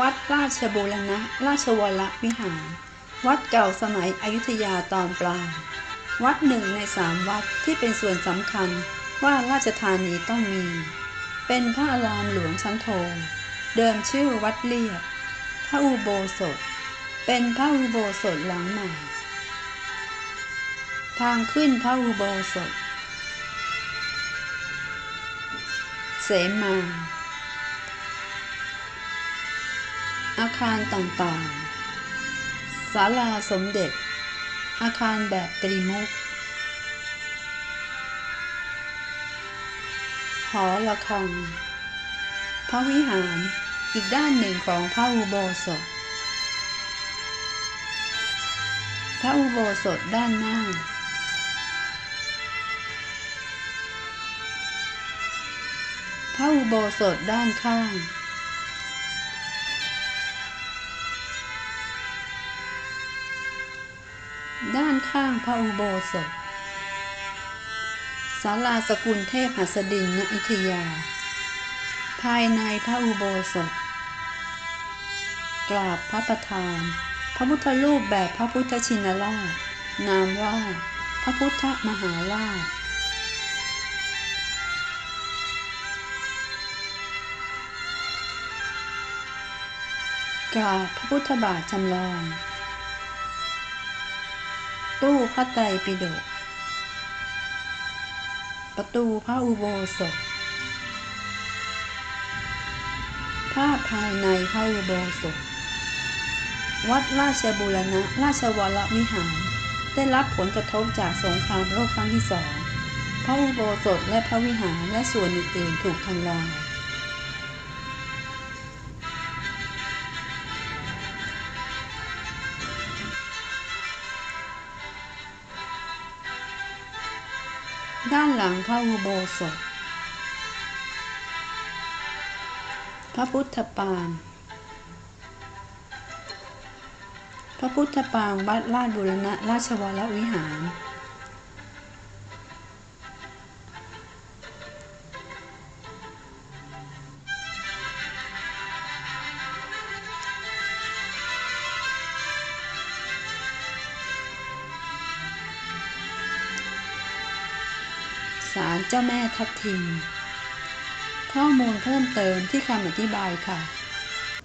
วัดราชบูรณะ ราชวรวิหาร วัดเก่าสมัยอยุธยาตอนปลาย วัดหนึ่งในสามวัดที่เป็นส่วนสำคัญว่าราชธานีต้องมี เป็นพระอารามหลวงชั้นโท เดิมชื่อวัดเลียบ พระอุโบสถ เป็นพระอุโบสถหลังใหม่ ทางขึ้นพระอุโบสถ เสมา อาคารต่างๆ ศาลาสมเด็จ อาคารแบบตรีมุก หอระฆังพระวิหารอีกด้านหนึ่งของพระอุโบสถ พระอุโบสถด้านหน้า พระอุโบสถด้านข้าง ด้านข้างพระอุโบสถศาลาสกุลเทพหัสดินณอยุธยา ภายในพระอุโบสถ กราบพระประธาน พระพุทธรูปแบบพระพุทธชินราช นามว่าพระพุทธมหาราชกราบพระพุทธบาทจำลอง ตู้พระไตรปิฎกประตูพระอุโบสถ ภาพภายในพระอุโบสถ วัดราชบูรณะราชวรวิหาร ได้รับผลกระทบจากสงครามโลกครั้งที่สอง พระอุโบสถและพระวิหารและส่วนอื่นๆถูกทำลาย ด้านหลังพระอุโบสถ พระพุทธปาง พระพุทธปางวัดราชบุรณะราชวรวิหาร ศาลเจ้าแม่ทับทิม ข้อมูลเพิ่มเติมที่คำอธิบายค่ะ